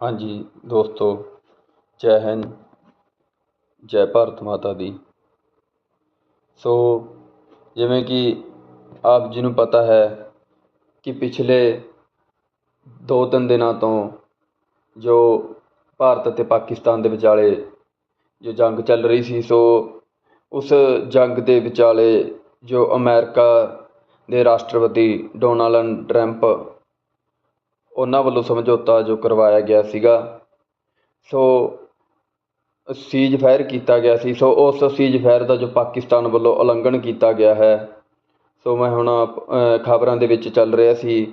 ਹਾਂਜੀ ਦੋਸਤੋ, ਜੈ ਹਿੰਦ, ਜੈ ਭਾਰਤ ਮਾਤਾ ਦੀ। ਸੋ ਜਿਵੇਂ ਕਿ ਆਪ ਜੀ ਨੂੰ ਪਤਾ ਹੈ ਕਿ ਪਿਛਲੇ ਦੋ ਤਿੰਨ ਦਿਨਾਂ ਤੋਂ ਜੋ ਭਾਰਤ ਅਤੇ ਪਾਕਿਸਤਾਨ ਦੇ ਵਿਚਾਲੇ ਜੋ ਜੰਗ ਚੱਲ ਰਹੀ ਸੀ, ਸੋ ਉਸ ਜੰਗ ਦੇ ਵਿਚਾਲੇ ਜੋ ਅਮਰੀਕਾ ਦੇ ਰਾਸ਼ਟਰਪਤੀ ਡੋਨਾਲਡ ਟਰੰਪ ਉਹਨਾਂ ਵੱਲੋਂ ਸਮਝੌਤਾ ਜੋ ਕਰਵਾਇਆ ਗਿਆ ਸੀਗਾ, ਸੋ ਸੀਜ਼ ਫਾਇਰ ਕੀਤਾ ਗਿਆ ਸੀ, ਸੋ ਉਸ ਸੀਜ਼ ਫਾਇਰ ਦਾ ਜੋ ਪਾਕਿਸਤਾਨ ਵੱਲੋਂ ਉਲੰਘਣ ਕੀਤਾ ਗਿਆ ਹੈ, ਸੋ ਮੈਂ ਹੁਣ ਖਬਰਾਂ ਦੇ ਵਿੱਚ ਚੱਲ ਰਿਹਾ ਸੀ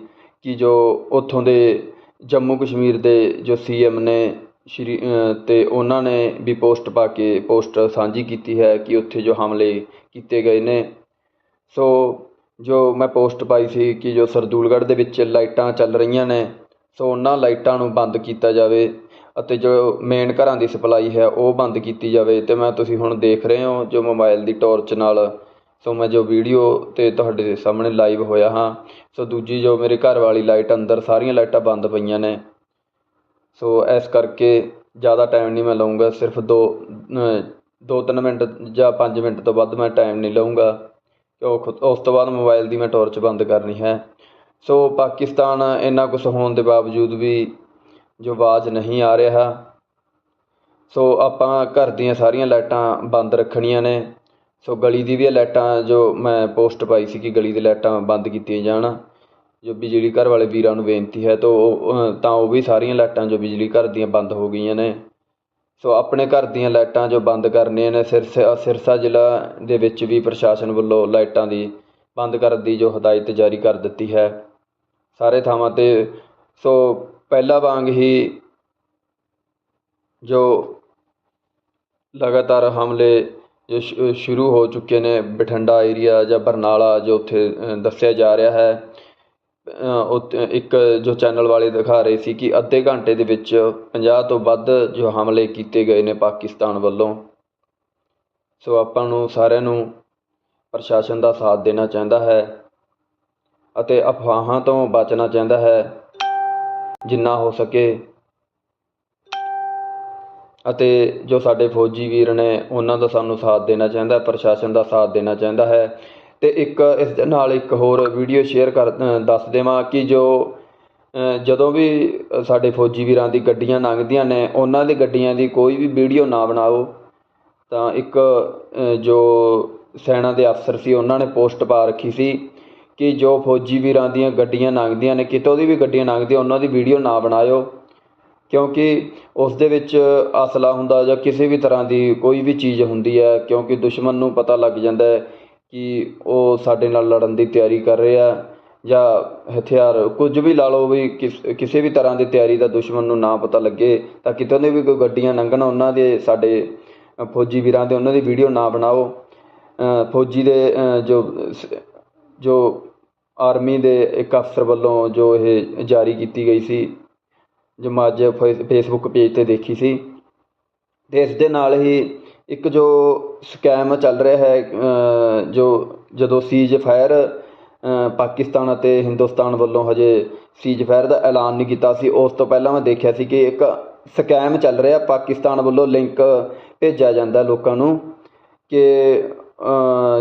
ਕਿ ਜੋ ਉੱਥੋਂ ਦੇ ਜੰਮੂ ਕਸ਼ਮੀਰ ਦੇ ਜੋ ਸੀਐਮ ਨੇ ਸ਼੍ਰੀ ਤੇ ਉਹਨਾਂ ਨੇ ਵੀ ਪੋਸਟ ਪਾ ਕੇ ਪੋਸਟ ਸਾਂਝੀ ਕੀਤੀ ਹੈ ਕਿ ਉੱਥੇ ਜੋ ਹਮਲੇ ਕੀਤੇ ਗਏ ਨੇ, ਸੋ ਜੋ ਮੈਂ ਪੋਸਟ ਪਾਈ ਸੀ ਕਿ ਜੋ ਸਰਦੂਲਗੜ੍ਹ ਦੇ ਵਿੱਚ ਲਾਈਟਾਂ ਚੱਲ ਰਹੀਆਂ ਨੇ, ਸੋ ਉਹਨਾਂ ਲਾਈਟਾਂ ਨੂੰ ਬੰਦ ਕੀਤਾ ਜਾਵੇ ਅਤੇ ਜੋ ਮੇਨ ਘਰਾਂ ਦੀ ਸਪਲਾਈ ਹੈ ਉਹ ਬੰਦ ਕੀਤੀ ਜਾਵੇ। ਅਤੇ ਮੈਂ ਤੁਸੀਂ ਹੁਣ ਦੇਖ ਰਹੇ ਹੋ ਜੋ ਮੋਬਾਈਲ ਦੀ ਟੋਰਚ ਨਾਲ, ਸੋ ਮੈਂ ਜੋ ਵੀਡੀਓ 'ਤੇ ਤੁਹਾਡੇ ਸਾਹਮਣੇ ਲਾਈਵ ਹੋਇਆ ਹਾਂ, ਸੋ ਦੂਜੀ ਜੋ ਮੇਰੇ ਘਰ ਵਾਲੀ ਲਾਈਟ ਅੰਦਰ ਸਾਰੀਆਂ ਲਾਈਟਾਂ ਬੰਦ ਪਈਆਂ ਨੇ। ਸੋ ਇਸ ਕਰਕੇ ਜ਼ਿਆਦਾ ਟਾਈਮ ਨਹੀਂ ਮੈਂ ਲਊਂਗਾ, ਸਿਰਫ ਦੋ ਦੋ ਤਿੰਨ ਮਿੰਟ ਜਾਂ ਪੰਜ ਮਿੰਟ ਤੋਂ ਵੱਧ ਮੈਂ ਟਾਈਮ ਨਹੀਂ ਲਊਂਗਾ। ਕਿਉਂ ਉਸ ਤੋਂ ਬਾਅਦ ਮੋਬਾਈਲ ਦੀ ਮੈਂ ਟੋਰਚ ਬੰਦ ਕਰਨੀ ਹੈ। ਸੋ ਪਾਕਿਸਤਾਨ ਇੰਨਾ ਕੁਛ ਹੋਣ ਦੇ ਬਾਵਜੂਦ ਵੀ ਜੋ ਆਵਾਜ਼ ਨਹੀਂ ਆ ਰਿਹਾ, ਸੋ ਆਪਾਂ ਘਰ ਦੀਆਂ ਸਾਰੀਆਂ ਲਾਈਟਾਂ ਬੰਦ ਰੱਖਣੀਆਂ ਨੇ। ਸੋ ਗਲੀ ਦੀ ਵੀ ਲਾਈਟਾਂ ਜੋ ਮੈਂ ਪੋਸਟ ਪਾਈ ਸੀ ਕਿ ਗਲੀ ਦੀ ਲਾਈਟਾਂ ਬੰਦ ਕੀਤੀਆਂ ਜਾਣ, ਜੋ ਬਿਜਲੀ ਘਰ ਵਾਲੇ ਵੀਰਾਂ ਨੂੰ ਬੇਨਤੀ ਹੈ, ਤਾਂ ਉਹ ਤਾਂ ਉਹ ਵੀ ਸਾਰੀਆਂ ਲਾਈਟਾਂ ਜੋ ਬਿਜਲੀ ਘਰ ਦੀਆਂ ਬੰਦ ਹੋ ਗਈਆਂ ਨੇ। ਸੋ ਆਪਣੇ ਘਰ ਦੀਆਂ ਲਾਈਟਾਂ ਜੋ ਬੰਦ ਕਰਨੀਆਂ ਨੇ, ਸਿਰਸਾ ਸਿਰਸਾ ਜ਼ਿਲ੍ਹਾ ਦੇ ਵਿੱਚ ਵੀ ਪ੍ਰਸ਼ਾਸਨ ਵੱਲੋਂ ਲਾਈਟਾਂ ਦੀ ਬੰਦ ਕਰਨ ਦੀ ਜੋ ਹਦਾਇਤ ਜਾਰੀ ਕਰ ਦਿੱਤੀ ਹੈ ਸਾਰੇ ਥਾਵਾਂ 'ਤੇ। ਸੋ ਪਹਿਲਾਂ ਵਾਂਗ ਹੀ ਜੋ ਲਗਾਤਾਰ ਹਮਲੇ ਜੋ ਸ਼ੁਰੂ ਹੋ ਚੁੱਕੇ ਨੇ ਬਠਿੰਡਾ ਏਰੀਆ ਜਾਂ ਬਰਨਾਲਾ ਜੋ ਉੱਥੇ ਦੱਸਿਆ ਜਾ ਰਿਹਾ ਹੈ। ਇੱਕ ਜੋ ਚੈਨਲ ਵਾਲੇ ਦਿਖਾ ਰਹੇ ਸੀ ਕਿ ਅੱਧੇ ਘੰਟੇ ਦੇ ਵਿੱਚ ਪੰਜਾਹ ਤੋਂ ਵੱਧ ਜੋ ਹਮਲੇ ਕੀਤੇ ਗਏ ਨੇ ਪਾਕਿਸਤਾਨ ਵੱਲੋਂ। ਸੋ ਆਪਾਂ ਨੂੰ ਸਾਰਿਆਂ ਨੂੰ ਪ੍ਰਸ਼ਾਸਨ ਦਾ ਸਾਥ ਦੇਣਾ ਚਾਹੀਦਾ ਹੈ ਅਤੇ ਅਫਵਾਹਾਂ ਤੋਂ ਬਚਣਾ ਚਾਹੀਦਾ ਹੈ, ਜਿੰਨਾ ਹੋ ਸਕੇ। ਅਤੇ ਜੋ ਸਾਡੇ ਫੌਜੀ ਵੀਰ ਨੇ, ਉਹਨਾਂ ਦਾ ਸਾਨੂੰ ਸਾਥ ਦੇਣਾ ਚਾਹੀਦਾ ਪ੍ਰਸ਼ਾਸਨ ਦਾ ਸਾਥ ਦੇਣਾ ਚਾਹੀਦਾ ਹੈ। ਅਤੇ ਇੱਕ ਇਸ ਦੇ ਨਾਲ ਇੱਕ ਹੋਰ ਵੀਡੀਓ ਸ਼ੇਅਰ ਕਰ ਦੱਸ ਦੇਵਾਂ ਕਿ ਜੋ ਜਦੋਂ ਵੀ ਸਾਡੇ ਫੌਜੀ ਵੀਰਾਂ ਦੀ ਗੱਡੀਆਂ ਲੰਘਦੀਆਂ ਨੇ, ਉਹਨਾਂ ਦੀ ਗੱਡੀਆਂ ਦੀ ਕੋਈ ਵੀ ਵੀਡੀਓ ਨਾ ਬਣਾਓ, ਤਾਂ ਇੱਕ ਜੋ ਸੈਨਾ ਦੇ ਅਫਸਰ ਸੀ, ਉਹਨਾਂ ਨੇ ਪੋਸਟ ਪਾ ਰੱਖੀ ਸੀ ਕਿ ਜੋ ਫੌਜੀ ਵੀਰਾਂ ਦੀਆਂ ਗੱਡੀਆਂ ਲੰਘਦੀਆਂ ਨੇ, ਕਿਤੋਂ ਦੀ ਵੀ ਗੱਡੀਆਂ ਲੰਘਦੀਆਂ, ਉਹਨਾਂ ਦੀ ਵੀਡੀਓ ਨਾ ਬਣਾਇਓ। ਕਿਉਂਕਿ ਉਸ ਦੇ ਵਿੱਚ ਅਸਲਾ ਹੁੰਦਾ ਜਾਂ ਕਿਸੇ ਵੀ ਤਰ੍ਹਾਂ ਦੀ ਕੋਈ ਵੀ ਚੀਜ਼ ਹੁੰਦੀ ਹੈ, ਕਿਉਂਕਿ ਦੁਸ਼ਮਣ ਨੂੰ ਪਤਾ ਲੱਗ ਜਾਂਦਾ ਹੈ ਕਿ ਉਹ ਸਾਡੇ ਨਾਲ ਲੜਨ ਦੀ ਤਿਆਰੀ ਕਰ ਰਿਹਾ ਜਾਂ ਹਥਿਆਰ ਕੁਝ ਵੀ ਲਾ ਲਓ ਵੀ ਕਿਸ, ਕਿਸੇ ਵੀ ਤਰ੍ਹਾਂ ਦੀ ਤਿਆਰੀ ਦਾ ਦੁਸ਼ਮਣ ਨੂੰ ਨਾ ਪਤਾ ਲੱਗੇ ਤਾਂ ਕਿਤੇ ਦੇ ਵੀ ਕੋਈ ਗੱਡੀਆਂ ਲੰਘਣ ਉਹਨਾਂ ਦੇ ਸਾਡੇ ਫੌਜੀ ਵੀਰਾਂ ਦੇ ਉਹਨਾਂ ਦੀ ਵੀਡੀਓ ਨਾ ਬਣਾਓ। ਫੌਜੀ ਦੇ ਜੋ ਜੋ ਆਰਮੀ ਦੇ ਇੱਕ ਅਫਸਰ ਵੱਲੋਂ ਜੋ ਇਹ ਜਾਰੀ ਕੀਤੀ ਗਈ ਸੀ, ਜੋ ਮੈਂ ਅੱਜ ਫੇਸਬੁੱਕ ਪੇਜ 'ਤੇ ਦੇਖੀ ਸੀ ਅਤੇ ਇਸ ਦੇ ਨਾਲ ਹੀ ਇੱਕ ਜੋ ਸਕੈਮ ਚੱਲ ਰਿਹਾ ਹੈ ਜੋ ਜਦੋਂ ਸੀਜ਼ ਫਾਇਰ ਪਾਕਿਸਤਾਨ ਅਤੇ ਹਿੰਦੁਸਤਾਨ ਵੱਲੋਂ ਹਜੇ ਸੀਜ਼ ਫਾਇਰ ਦਾ ਐਲਾਨ ਨਹੀਂ ਕੀਤਾ ਸੀ, ਉਸ ਤੋਂ ਪਹਿਲਾਂ ਮੈਂ ਦੇਖਿਆ ਸੀ ਕਿ ਇੱਕ ਸਕੈਮ ਚੱਲ ਰਿਹਾ, ਪਾਕਿਸਤਾਨ ਵੱਲੋਂ ਲਿੰਕ ਭੇਜਿਆ ਜਾਂਦਾ ਲੋਕਾਂ ਨੂੰ ਕਿ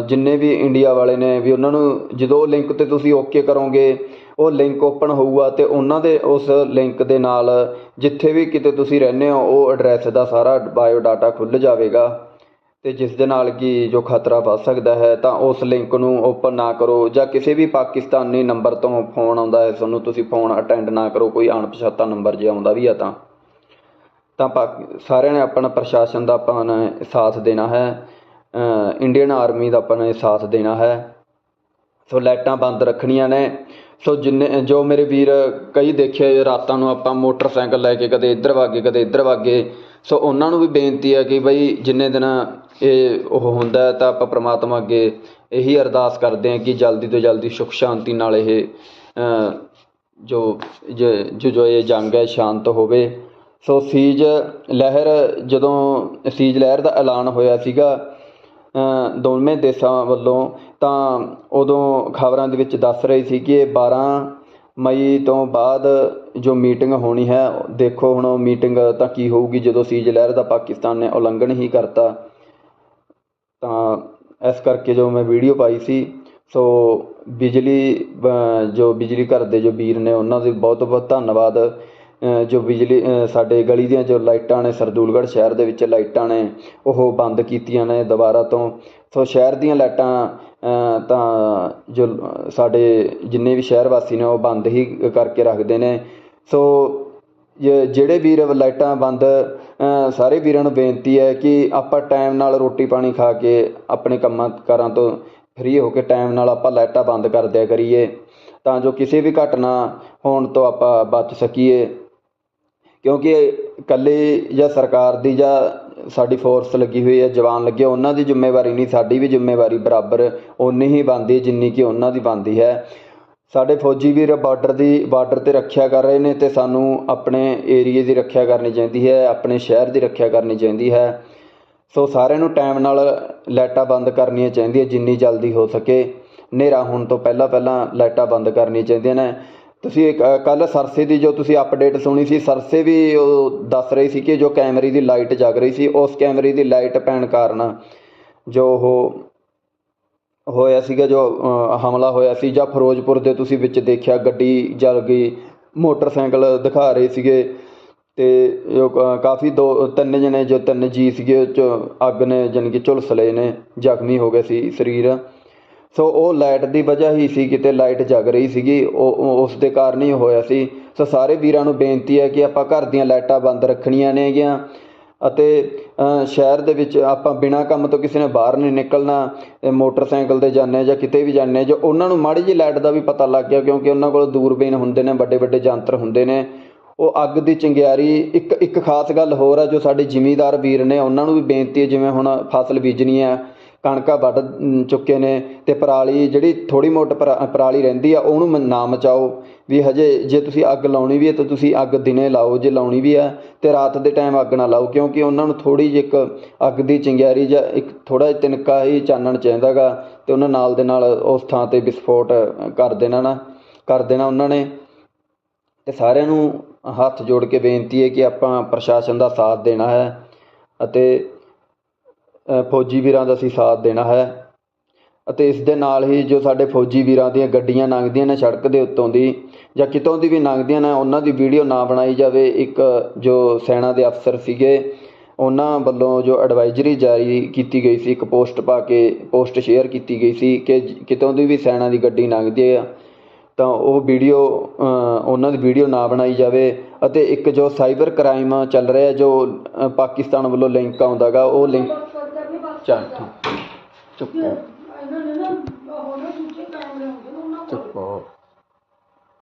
ਜਿੰਨੇ ਵੀ ਇੰਡੀਆ ਵਾਲੇ ਨੇ, ਵੀ ਉਹਨਾਂ ਨੂੰ ਜਦੋਂ ਲਿੰਕ 'ਤੇ ਤੁਸੀਂ ਓਕੇ ਕਰੋਗੇ ਉਹ ਲਿੰਕ ਓਪਨ ਹੋਊਗਾ ਅਤੇ ਉਹਨਾਂ ਦੇ ਉਸ ਲਿੰਕ ਦੇ ਨਾਲ ਜਿੱਥੇ ਵੀ ਕਿਤੇ ਤੁਸੀਂ ਰਹਿੰਦੇ ਹੋ, ਉਹ ਐਡਰੈਸ ਦਾ ਸਾਰਾ ਬਾਇਓ ਡਾਟਾ ਖੁੱਲ੍ਹ ਜਾਵੇਗਾ। ਅਤੇ ਜਿਸ ਦੇ ਨਾਲ ਕਿ ਜੋ ਖਤਰਾ ਵੱਧ ਸਕਦਾ ਹੈ, ਤਾਂ ਉਸ ਲਿੰਕ ਨੂੰ ਓਪਨ ਨਾ ਕਰੋ ਜਾਂ ਕਿਸੇ ਵੀ ਪਾਕਿਸਤਾਨੀ ਨੰਬਰ ਤੋਂ ਫੋਨ ਆਉਂਦਾ ਹੈ, ਤੁਹਾਨੂੰ ਤੁਸੀਂ ਫੋਨ ਅਟੈਂਡ ਨਾ ਕਰੋ, ਕੋਈ ਅਣਪਛਾਤਾ ਨੰਬਰ ਜੇ ਆਉਂਦਾ ਵੀ ਆ ਤਾਂ। ਤਾਂ ਸਾਰਿਆਂ ਨੇ ਆਪਣਾ ਪ੍ਰਸ਼ਾਸਨ ਦਾ ਆਪਾਂ ਨੇ ਸਾਥ ਦੇਣਾ ਹੈ ਇੰਡੀਅਨ ਆਰਮੀ ਦਾ ਆਪਾਂ ਨੇ ਸਾਥ ਦੇਣਾ ਹੈ। ਸੋ ਲਾਈਟਾਂ ਬੰਦ ਰੱਖਣੀਆਂ ਨੇ। ਸੋ ਜਿੰਨੇ, ਜੋ ਮੇਰੇ ਵੀਰ ਕਈ ਦੇਖੇ ਰਾਤਾਂ ਨੂੰ ਆਪਾਂ ਮੋਟਰਸਾਈਕਲ ਲੈ ਕੇ ਕਦੇ ਇੱਧਰ ਵਾਗੇ, ਕਦੇ ਇੱਧਰ ਵਾਗੇ, ਸੋ ਉਹਨਾਂ ਨੂੰ ਵੀ ਬੇਨਤੀ ਹੈ ਕਿ ਬਈ ਜਿੰਨੇ ਦਿਨ ਇਹ ਉਹ ਹੁੰਦਾ ਤਾਂ ਆਪਾਂ ਪ੍ਰਮਾਤਮਾ ਅੱਗੇ ਇਹੀ ਅਰਦਾਸ ਕਰਦੇ ਹਾਂ ਕਿ ਜਲਦੀ ਤੋਂ ਜਲਦੀ ਸੁਖ ਸ਼ਾਂਤੀ ਨਾਲ ਇਹ ਜੋ ਜੋ ਜੋ ਇਹ ਜੰਗ ਹੈ ਸ਼ਾਂਤ ਹੋਵੇ। ਸੋ ਸੀਜ ਲਹਿਰ, ਜਦੋਂ ਸੀਜ ਲਹਿਰ ਦਾ ਐਲਾਨ ਹੋਇਆ ਸੀਗਾ ਦੋਵੇਂ ਦੇਸ਼ਾਂ ਵੱਲੋਂ ਤਾਂ ਉਦੋਂ ਖਬਰਾਂ ਦੇ ਵਿੱਚ ਦੱਸ ਰਹੇ ਸੀ ਕਿ ਇਹ ਬਾਰ੍ਹਾਂ ਮਈ ਤੋਂ ਬਾਅਦ ਜੋ ਮੀਟਿੰਗ ਹੋਣੀ ਹੈ, ਦੇਖੋ ਹੁਣ ਉਹ ਮੀਟਿੰਗ ਤਾਂ ਕੀ ਹੋਊਗੀ, ਜਦੋਂ ਸੀਜ ਲਹਿਰ ਦਾ ਪਾਕਿਸਤਾਨ ਨੇ ਉਲੰਘਣ ਹੀ ਕਰਤਾ। ਤਾਂ ਇਸ ਕਰਕੇ ਜੋ ਮੈਂ ਵੀਡੀਓ ਪਾਈ ਸੀ, ਸੋ ਬਿਜਲੀ ਜੋ ਬਿਜਲੀ ਘਰ ਦੇ ਜੋ ਵੀਰ ਨੇ ਉਹਨਾਂ ਦੇ ਬਹੁਤ ਬਹੁਤ ਧੰਨਵਾਦ। ਜੋ ਬਿਜਲੀ ਸਾਡੇ ਗਲੀ ਦੀਆਂ ਜੋ ਲਾਈਟਾਂ ਨੇ ਸਰਦੂਲਗੜ੍ਹ ਸ਼ਹਿਰ ਦੇ ਵਿੱਚ ਲਾਈਟਾਂ ਨੇ, ਉਹ ਬੰਦ ਕੀਤੀਆਂ ਨੇ ਦੁਬਾਰਾ ਤੋਂ। ਸੋ ਸ਼ਹਿਰ ਦੀਆਂ ਲਾਈਟਾਂ ਤਾਂ ਜੋ ਸਾਡੇ ਜਿੰਨੇ ਵੀ ਸ਼ਹਿਰ ਵਾਸੀ ਨੇ, ਉਹ ਬੰਦ ਹੀ ਕਰਕੇ ਰੱਖਦੇ ਨੇ। ਸੋ ਜਿਹੜੇ ਵੀਰ ਲਾਈਟਾਂ ਬੰਦ ਸਾਰੇ ਵੀਰਾਂ ਨੂੰ ਬੇਨਤੀ ਹੈ ਕਿ ਆਪਾਂ ਟਾਈਮ ਨਾਲ ਰੋਟੀ ਪਾਣੀ ਖਾ ਕੇ ਆਪਣੇ ਕੰਮਾਂ ਕਾਰਾਂ ਤੋਂ ਫ੍ਰੀ ਹੋ ਕੇ ਟਾਈਮ ਨਾਲ ਆਪਾਂ ਲਾਈਟਾਂ ਬੰਦ ਕਰ ਦਿਆ ਕਰੀਏ। ਤਾਂ ਜੋ ਕਿਸੇ ਵੀ ਘਟਨਾ ਹੋਣ ਤੋਂ ਆਪਾਂ ਬਚ ਸਕੀਏ। ਕਿਉਂਕਿ ਇਕੱਲੇ ਜਾਂ ਸਰਕਾਰ ਦੀ ਜਾਂ ਸਾਡੀ ਫੋਰਸ ਲੱਗੀ ਹੋਈ ਹੈ, ਜਵਾਨ ਲੱਗੇ, ਉਹਨਾਂ ਦੀ ਜ਼ਿੰਮੇਵਾਰੀ ਨਹੀਂ, ਸਾਡੀ ਵੀ ਜ਼ਿੰਮੇਵਾਰੀ ਬਰਾਬਰ ਉਨੀ ਹੀ ਬਣਦੀ ਜਿੰਨੀ ਕਿ ਉਹਨਾਂ ਦੀ ਬਣਦੀ ਹੈ। ਸਾਡੇ ਫੌਜੀ ਵੀਰ ਬਾਰਡਰ ਦੀ ਬਾਰਡਰ ਤੇ ਰੱਖਿਆ ਕਰ ਰਹੇ ਨੇ ਤੇ ਸਾਨੂੰ ਆਪਣੇ ਏਰੀਏ ਦੀ ਰੱਖਿਆ ਕਰਨੀ ਚਾਹੀਦੀ ਹੈ, ਆਪਣੇ ਸ਼ਹਿਰ ਦੀ ਰੱਖਿਆ ਕਰਨੀ ਚਾਹੀਦੀ ਹੈ। ਸੋ ਸਾਰਿਆਂ ਨੂੰ ਟਾਈਮ ਨਾਲ ਲਾਈਟਾਂ ਬੰਦ ਕਰਨੀਆਂ ਚਾਹੀਦੀਆਂ, ਜਿੰਨੀ ਜਲਦੀ ਹੋ ਸਕੇ। ਹਨੇਰਾ ਹੋਣ ਤੋਂ ਪਹਿਲਾਂ ਪਹਿਲਾਂ ਲਾਈਟਾਂ ਬੰਦ ਕਰਨੀਆਂ ਚਾਹੀਦੀਆਂ ਨੇ। ਤੁਸੀਂ ਕੱਲ ਸਰਸੇ ਦੀ ਜੋ ਤੁਸੀਂ ਅਪਡੇਟ ਸੁਣੀ ਸੀ, ਸਰਸੇ ਵੀ ਉਹ ਦੱਸ ਰਹੀ ਸੀ ਕਿ ਜੋ ਕੈਮਰੇ ਦੀ ਲਾਈਟ ਜਗ ਰਹੀ ਸੀ, ਉਸ ਕੈਮਰੇ ਦੀ ਲਾਈਟ ਪੈਣ ਕਾਰਨ ਜੋ ਉਹ ਹੋਇਆ ਸੀਗਾ, ਜੋ ਹਮਲਾ ਹੋਇਆ ਸੀ, ਜਾਂ ਫਿਰੋਜ਼ਪੁਰ ਦੇ ਤੁਸੀਂ ਵਿੱਚ ਦੇਖਿਆ ਗੱਡੀ ਜਲ ਗਈ, ਮੋਟਰਸਾਈਕਲ ਦਿਖਾ ਰਹੇ ਸੀਗੇ ਤੇ ਕਾਫੀ ਦੋ, ਤਿੰਨ ਜਣੇ ਜੋ ਤਿੰਨ ਜੀ ਸੀਗੇ ਉਹ 'ਚ ਅੱਗ ਨੇ ਜਾਣੀ ਕਿ ਝੁਲਸ ਲਏ ਨੇ, ਜ਼ਖਮੀ ਹੋ ਗਏ ਸੀ ਸਰੀਰ। ਸੋ ਉਹ ਲਾਈਟ ਦੀ ਵਜ੍ਹਾ ਹੀ ਸੀ, ਕਿਤੇ ਲਾਈਟ ਜਗ ਰਹੀ ਸੀਗੀ, ਉਹ, ਉਹ- ਉਸ ਦੇ ਕਾਰਨ ਹੀ ਹੋਇਆ ਸੀ। ਸੋ ਸਾਰੇ ਵੀਰਾਂ ਨੂੰ ਬੇਨਤੀ ਹੈ ਕਿ ਆਪਾਂ ਘਰ ਦੀਆਂ ਲਾਈਟਾਂ ਬੰਦ ਰੱਖਣੀਆਂ ਨੇਗੀਆਂ ਅਤੇ ਸ਼ਹਿਰ ਦੇ ਵਿੱਚ ਆਪਾਂ ਬਿਨਾਂ ਕੰਮ ਤੋਂ ਕਿਸੇ ਨੇ ਬਾਹਰ ਨਹੀਂ ਨਿਕਲਣਾ ਮੋਟਰਸਾਈਕਲ ਤੇ ਜਾਂਦੇ ਹਾਂ ਜਾਂ ਕਿਤੇ ਵੀ ਜਾਂਦੇ ਹਾਂ, ਜੋ ਉਹਨਾਂ ਨੂੰ ਮਾੜੀ ਜਿਹੀ ਲਾਈਟ ਦਾ ਵੀ ਪਤਾ ਲੱਗ ਗਿਆ, ਕਿਉਂਕਿ ਉਹਨਾਂ ਕੋਲ ਦੂਰਬੀਨ ਹੁੰਦੇ ਨੇ ਵੱਡੇ ਵੱਡੇ ਯੰਤਰ ਹੁੰਦੇ ਨੇ। ਉਹ ਅੱਗ ਦੀ ਚੰਗਿਆਰੀ ਇੱਕ ਇੱਕ ਖਾਸ ਗੱਲ ਹੋਰ ਆ ਜੋ ਸਾਡੇ ਜ਼ਿਮੀਂਦਾਰ ਵੀਰ ਨੇ, ਉਹਨਾਂ ਨੂੰ ਵੀ ਬੇਨਤੀ ਹੈ, ਜਿਵੇਂ ਹੁਣ ਫਸਲ ਬੀਜਣੀ ਹੈ ਕਣਕਾਂ ਵੱਢ ਚੁੱਕੇ ਨੇ ਅਤੇ ਪਰਾਲੀ ਜਿਹੜੀ ਥੋੜ੍ਹੀ ਮੋਟ ਪਰਾ- ਪਰਾਲੀ ਰਹਿੰਦੀ ਆ, ਉਹਨੂੰ ਮ- ਨਾ ਮਚਾਓ। ਵੀ ਹਜੇ ਜੇ ਤੁਸੀਂ ਅੱਗ ਲਾਉਣੀ ਵੀ ਹੈ ਤਾਂ ਤੁਸੀਂ ਅੱਗ ਦਿਨੇ ਲਾਓ, ਜੇ ਲਾਉਣੀ ਵੀ ਆ, ਤੇ ਰਾਤ ਦੇ ਟਾਈਮ ਅੱਗ ਨਾ ਲਾਓ, ਕਿਉਂਕਿ ਉਹਨਾਂ ਨੂੰ ਥੋੜ੍ਹੀ ਜਿਹੀ ਇੱਕ ਅੱਗ ਦੀ ਚਿੰਗਿਆਰੀ ਜਾਂ ਇੱਕ ਥੋੜ੍ਹਾ ਜਿਹਾ ਤਿਨਕਾ ਹੀ ਚਾਨਣ ਚਾਹੀਦਾ ਗਾ ਅਤੇ ਉਹਨਾਂ ਨਾਲ ਦੇ ਨਾਲ ਉਸ ਥਾਂ ਤੇ ਵਿਸਫੋਟ ਕਰ ਦੇਣਾ ਨਾ, ਕਰ ਦੇਣਾ ਉਹਨਾਂ ਨੇ। ਅਤੇ ਸਾਰਿਆਂ ਨੂੰ ਹੱਥ ਜੋੜ ਕੇ ਬੇਨਤੀ ਹੈ ਕਿ ਆਪਾਂ ਪ੍ਰਸ਼ਾਸਨ ਦਾ ਸਾਥ ਦੇਣਾ ਹੈ, ਅਤੇ ਫੌਜੀ ਵੀਰਾਂ ਦਾ ਅਸੀਂ ਸਾਥ ਦੇਣਾ ਹੈ। ਅਤੇ ਇਸ ਦੇ ਨਾਲ ਹੀ ਜੋ ਸਾਡੇ ਫੌਜੀ ਵੀਰਾਂ ਦੀਆਂ ਗੱਡੀਆਂ ਲੰਘਦੀਆਂ ਨੇ ਸੜਕ ਦੇ ਉੱਤੋਂ ਦੀ ਜਾਂ ਕਿਤੋਂ ਦੀ ਵੀ ਲੰਘਦੀਆਂ ਨੇ, ਉਹਨਾਂ ਦੀ ਵੀਡੀਓ ਨਾ ਬਣਾਈ ਜਾਵੇ। ਇੱਕ ਜੋ ਸੈਨਾ ਦੇ ਅਫਸਰ ਸੀਗੇ, ਉਹਨਾਂ ਵੱਲੋਂ ਜੋ ਐਡਵਾਈਜ਼ਰੀ ਜਾਰੀ ਕੀਤੀ ਗਈ ਸੀ, ਇੱਕ ਪੋਸਟ ਪਾ ਕੇ, ਪੋਸਟ ਸ਼ੇਅਰ ਕੀਤੀ ਗਈ ਸੀ ਕਿ ਜ- ਕਿਤੋਂ ਦੀ ਵੀ ਸੈਨਾ ਦੀ ਗੱਡੀ ਲੰਘਦੀ ਆ, ਤਾਂ ਉਹ ਵੀਡੀਓ ਉਹਨਾਂ ਦੀ ਵੀਡੀਓ ਨਾ ਬਣਾਈ ਜਾਵੇ। ਅਤੇ ਇੱਕ ਜੋ ਸਾਈਬਰ ਕ੍ਰਾਈਮ ਚੱਲ ਰਿਹਾ, ਜੋ ਪਾਕਿਸਤਾਨ ਵੱਲੋਂ ਲਿੰਕ ਆਉਂਦਾਗਾ, ਉਹ ਲਿੰਕ ਚੱਲ ਠੀਕ ਚੁੱਪ। ਚੁੱਪ।